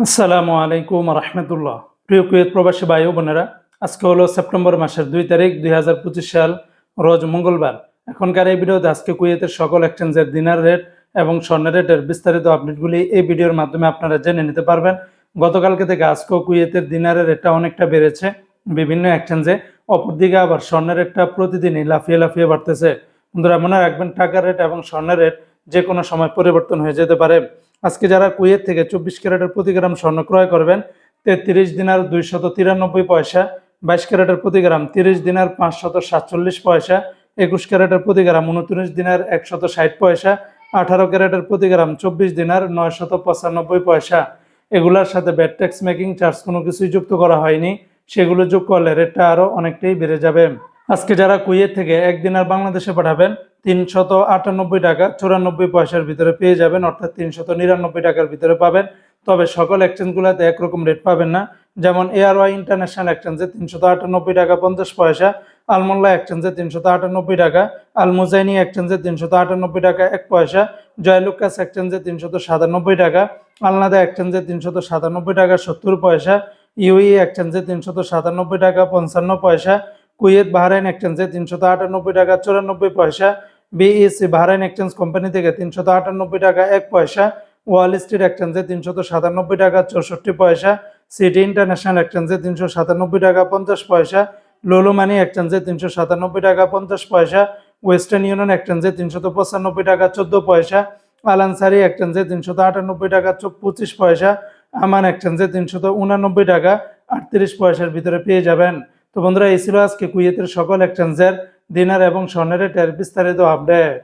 আসসালামু আলাইকুম রহমতুল্লাহ। প্রিয় কুয়েত প্রবাসী ভাই বোনেরা, আজকে হলো সেপ্টেম্বর মাসের দুই তারিখ দুই হাজার পঁচিশ সাল, রোজ মঙ্গলবার। এখনকার এই ভিডিওতে আজকে কুয়েতের সকল এক্সচেঞ্জের দিনার রেট এবং স্বর্ণের রেটের বিস্তারিত আপডেটগুলি এই ভিডিওর মাধ্যমে আপনারা জেনে নিতে পারবেন। গতকালকে থেকে আজকেও কুয়েতের দিনারের রেটটা অনেকটা বেড়েছে। বিভিন্ন এক্সচেঞ্জে অপরদিকে আবার স্বর্ণের রেটটা প্রতিদিনই লাফিয়ে লাফিয়ে বাড়তেছে। বন্ধুরা, মনে রাখবেন টাকার রেট এবং স্বর্ণের রেট যে কোনো সময় পরিবর্তন হয়ে যেতে পারে। আজকে যারা কুয়েত থেকে চব্বিশ ক্যারেটের প্রতি গ্রাম স্বর্ণ ক্রয় করবেন, তেত্রিশ দিনার দুইশত তিরানব্বই পয়সা, বাইশ ক্যারেটের প্রতি গ্রাম তিরিশ দিনার পাঁচশত সাতচল্লিশ পয়সা, একুশ ক্যারেটের প্রতি গ্রাম উনত্রিশ দিনার একশত ষাট পয়সা, আঠারো ক্যারেটের প্রতি গ্রাম চব্বিশ দিনার নয়শত পঁচানব্বই পয়সা। এগুলার সাথে ব্যাট ট্যাক্স, মেকিং, চার্জ কোনো কিছুই যুক্ত করা হয়নি। সেগুলো যোগ করলে রেটটা আরও অনেকটাই বেড়ে যাবে। আজকে যারা কুয়েত থেকে একদিন আর বাংলাদেশে পাঠাবেন, তিনশত আটানব্বই টাকা চুরানব্বই পয়সার ভিতরে পেয়ে যাবেন, অর্থাৎ তিনশত নিরানব্বই টাকার ভিতরে পাবেন। তবে সকল এক্সচেঞ্জগুলোতে একরকম রেট পাবেন না। যেমন এআরওয়াই ইন্টারন্যাশনাল এক্সচেঞ্জে তিনশত আটানব্বই টাকা পঞ্চাশ পয়সা আলমোল্লা এক্সচেঞ্জে তিনশত আটানব্বই টাকা আলমুজাইনি এক্সচেঞ্জে তিনশত আটানব্বই টাকা এক পয়সা জয়লুকাস এক্সচেঞ্জে তিনশত সাতানব্বই টাকা আলনাদা এক্সচেঞ্জে তিনশত সাতানব্বই টাকা সত্তর পয়সা ইউই এক্সচেঞ্জে তিনশত সাতানব্বই টাকা পঞ্চান্ন পয়সা কুয়েত বাহরাইন এক্সচেঞ্জে তিনশত আটানব্বই টাকা, চুরানব্বই পয়সা। বিএসসি বাহরাইন এক্সচেঞ্জ কোম্পানি থেকে তিনশত আটানব্বই টাকা, এক পয়সা। ওয়াল স্ট্রিট এক্সচেঞ্জে তিনশত সাতানব্বই টাকা, চৌষট্টি পয়সা। সিটি ইন্টারন্যাশনাল এক্সচেঞ্জে তিনশো সাতানব্বই টাকা, পঞ্চাশ পয়সা। লোলো মানি এক্সচেঞ্জে তিনশো সাতানব্বই টাকা, পঞ্চাশ পয়সা। ওয়েস্টার্ন ইউনিয়ন এক্সচেঞ্জে তিনশত পঁচানব্বই টাকা, চোদ্দ পয়সা। আলানসারি এক্সচেঞ্জে তিনশত আটানব্বই টাকা পঁচিশ পয়সা। আমান এক্সচেঞ্জে তিনশত উনানব্বই টাকা, আটত্রিশ পয়সার ভিতরে পেয়ে যাবেন। তো বন্ধুরা এই ছিল আজকে কুয়েতের সকল এক্সচেঞ্জের দিনার এবং স্বর্ণের বিস্তারিত আপডেট